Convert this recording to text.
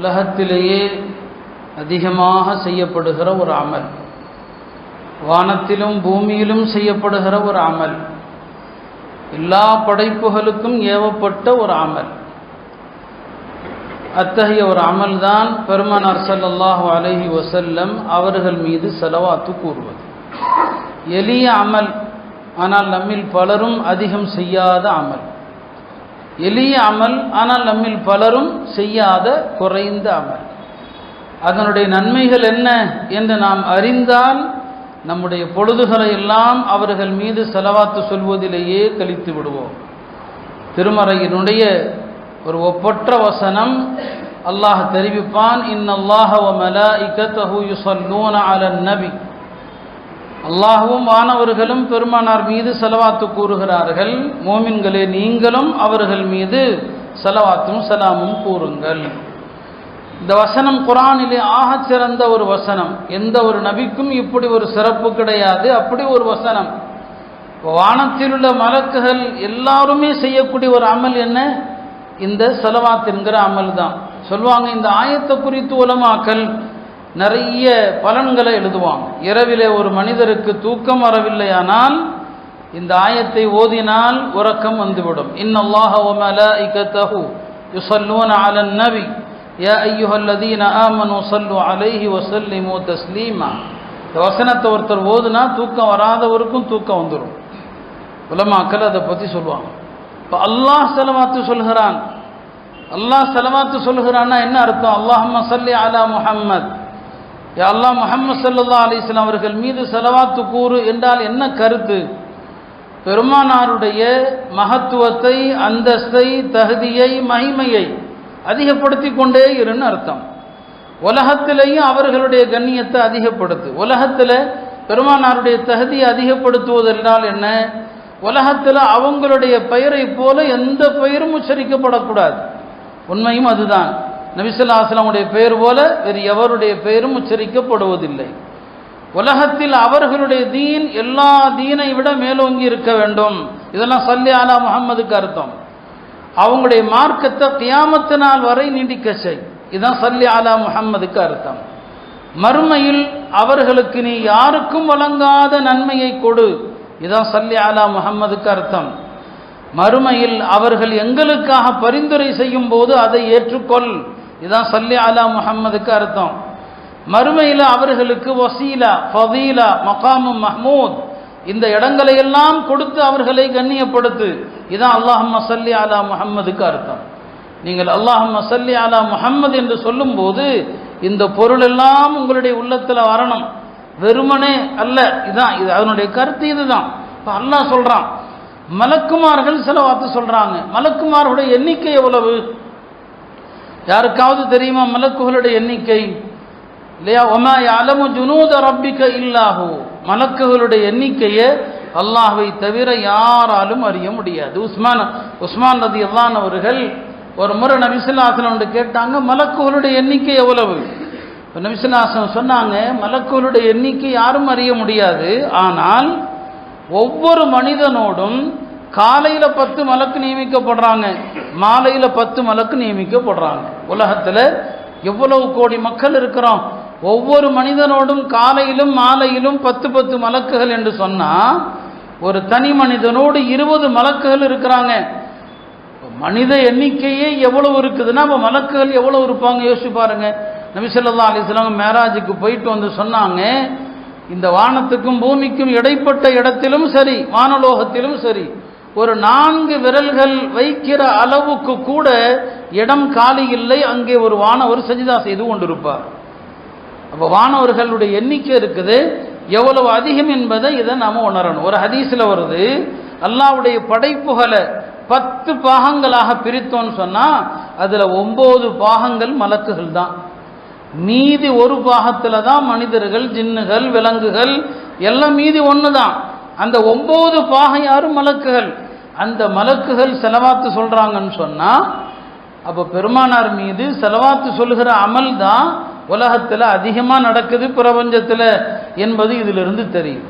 உலகத்திலேயே அதிகமாக செய்யப்படுகிற ஒரு அமல். வானத்திலும் பூமியிலும் செய்யப்படுகிற ஒரு அமல். எல்லா படைப்புகளுக்கும் ஏவப்பட்ட ஒரு அமல். அத்தகைய ஒரு அமல் தான் பெருமனார் சல்லாஹு அலஹி வசல்லம் அவர்கள் மீது செலவாத்து கூறுவது. எளிய அமல் ஆனால் நம்மில் பலரும் அதிகம் செய்யாத அமல். எளிய அமல் ஆனால் நம்மில் பலரும் செய்யாத குறைந்த அமல். அதனுடைய நன்மைகள் என்ன என்று நாம் அறிந்தால் நம்முடைய பொழுதுகளை எல்லாம் அவர்கள் மீது செலவாத்து சொல்வதிலேயே கழித்து விடுவோம். திருமறையினுடைய ஒரு ஒப்பற்ற வசனம் அல்லாஹ் தெரிவிப்பான் இன்னல்லாஹ வ மலாயிகத்தஹு யுஸல்லூன அலன் நபி. அல்லாஹுவும் மாணவர்களும் பெருமானார் மீது செலவாத்து கூறுகிறார்கள். மோமின்களே நீங்களும் அவர்கள் மீது செலவாத்தும் சலாமும் கூறுங்கள். இந்த வசனம் குரானிலே ஆகச் சிறந்த ஒரு வசனம். எந்த ஒரு நபிக்கும் இப்படி ஒரு சிறப்பு கிடையாது. அப்படி ஒரு வசனம். வானத்தில் உள்ள மலக்குகள் எல்லாருமே செய்யக்கூடிய ஒரு அமல் என்ன? இந்த செலவாத் என்கிற அமல் தான். சொல்லுவாங்க இந்த ஆயத்தை குறித்து உலமாக்கல். நிறைய பலன்களை எழுதுவாங்க. இரவிலே ஒரு மனிதருக்கு தூக்கம் வரவில்லையானால் இந்த ஆயத்தை ஓதினால் உறக்கம் வந்துவிடும். இன்னல்லாஹ வ மலாயிகத்தஹு அலன் நபி. யா ஐயுஹல்லதீன ஆமனு ஸல்லு அலைஹி வஸல்லிமு தஸ்லீமா. இந்த வசனத்தை ஒருத்தர் ஓதுனா தூக்கம் வராதவருக்கும் தூக்கம் வந்துடும் உலமாக்கள் அதை பற்றி சொல்லுவாங்க. இப்போ அல்லாஹ் செலவாத்து சொல்கிறான். அல்லாஹ் செலவாத்து சொல்கிறான்னா என்ன அர்த்தம்? அல்லாஹ் சல்லி அலா முஹம்மத். யா முகமது முஹம்மது சல்லா அலிஸ்லாம் அவர்கள் மீது செலவாத்து கூறு என்றால் என்ன கருத்து? பெருமானாருடைய மகத்துவத்தை அந்தஸ்தை தகுதியை மகிமையை அதிகப்படுத்தி கொண்டே இருன்னு அர்த்தம். உலகத்திலேயும் அவர்களுடைய கண்ணியத்தை அதிகப்படுத்து. உலகத்தில் பெருமானாருடைய தகுதியை அதிகப்படுத்துவதென்றால் என்ன? உலகத்தில் அவங்களுடைய பெயரை போல எந்த பெயரும் உச்சரிக்கப்படக்கூடாது. உண்மையும் அதுதான். நபிசுல்லாஸ்லாமுடைய பெயர் போல வேறு எவருடைய பெயரும் உச்சரிக்கப்படுவதில்லை. உலகத்தில் அவர்களுடைய தீன் எல்லா தீனை விட மேலோங்கி இருக்க வேண்டும். இதெல்லாம் சல்லி அலா முகம்மதுக்கு அர்த்தம். அவங்களுடைய மார்க்கத்தை கியாமத்து நாள் வரை நீடிக்க செய். இதுதான் சல்லி அலா முகம்மதுக்கு அர்த்தம். மறுமையில் அவர்களுக்கு நீ யாருக்கும் வழங்காத நன்மையை கொடு. இதுதான் சல்லி அலா முகம்மதுக்கு அர்த்தம். மறுமையில் அவர்கள் எங்களுக்காக பரிந்துரை செய்யும் போது அதை ஏற்றுக்கொள். இதான் சல்லி அலா முகம்மதுக்கு அர்த்தம். மறுமையில் அவர்களுக்கு வசீலா ஃபதீலா மகாமு மஹமூத் இந்த இடங்களை எல்லாம் கொடுத்து அவர்களை கண்ணியப்படுத்து. இதான் அல்லாஹம் சல்லி அலா முஹம்மதுக்கு அர்த்தம். நீங்கள் அல்லாஹம் சல்லி அலா முஹம்மது என்று சொல்லும்போது இந்த பொருள் எல்லாம் உங்களுடைய உள்ளத்தில் வரணும். வெறுமனே அல்ல இதுதான் இது அதனுடைய கருத்து இதுதான். இப்போ அல்லாஹ் சொல்கிறான் மலக்குமார்கள் சில வார்த்தை சொல்கிறாங்க மலக்குமார்களுடைய எண்ணிக்கை எவ்வளவு? யாருக்காவது தெரியுமா மலக்குகளுடைய எண்ணிக்கை? இல்லையா? ஒமா அலமு ஜுனூத ரப்பிக்க இல்லாஹு. மலக்குகளுடைய எண்ணிக்கையை அல்லாஹை தவிர யாராலும் அறிய முடியாது. உஸ்மான் உஸ்மான் ரதி அல்லான் அவர்கள் ஒரு முறை நபிசுல்லாசலம் கேட்டாங்க மலக்குகளுடைய எண்ணிக்கை எவ்வளவு? இப்போ சொன்னாங்க மலக்குகளுடைய எண்ணிக்கை யாரும் அறிய முடியாது. ஆனால் ஒவ்வொரு மனிதனோடும் காலையில் பத்து மலக்கு நியமிக்கப்படுறாங்க மாலையில் பத்து மலக்கு நியமிக்கப்படுறாங்க. உலகத்தில் எவ்வளவு கோடி மக்கள் இருக்கிறோம். ஒவ்வொரு மனிதனோடும் காலையிலும் மாலையிலும் பத்து பத்து மலக்குகள் என்று சொன்னால் ஒரு தனி மனிதனோடு இருபது மலக்குகள் இருக்கிறாங்க. மனித எண்ணிக்கையே எவ்வளவு இருக்குதுன்னா அப்போ மலக்குகள் எவ்வளவு இருப்பாங்க? யோசிச்சு பாருங்க. நபிசல்லா அலிஸ்லாம் மேராஜுக்கு போயிட்டு வந்து சொன்னாங்க இந்த வானத்துக்கும் பூமிக்கும் இடைப்பட்ட இடத்திலும் சரி வானலோகத்திலும் சரி ஒரு நான்கு விரல்கள் வைக்கிற அளவுக்கு கூட இடம் காலி இல்லை. அங்கே ஒரு வானவர் சஜிதா செய்து கொண்டிருப்பார். அப்போ வானவர்களுடைய எண்ணிக்கை இருக்குது. எவ்வளவு அதிகம் என்பதை இதை நாம் உணரணும். ஒரு ஹதீஸில் வருது அல்லாவுடைய படைப்புகளை பத்து பாகங்களாக பிரித்தோன்னு சொன்னால் அதில் ஒம்பது பாகங்கள் மலக்குகள் தான். மீதி ஒரு பாகத்தில் தான் மனிதர்கள் ஜின்னுகள் விலங்குகள் எல்லாம் மீதி ஒன்று தான் அந்த ஒம்பது பாகம் யாரும் மலக்குகள்? அந்த மலக்குகள் செலவாத்து சொல்கிறாங்கன்னு சொன்னால் அப்போ பெருமானார் மீது செலவாத்து சொல்கிற அமல் தான் உலகத்தில் அதிகமாக நடக்குது பிரபஞ்சத்தில் என்பது இதிலிருந்து தெரியும்.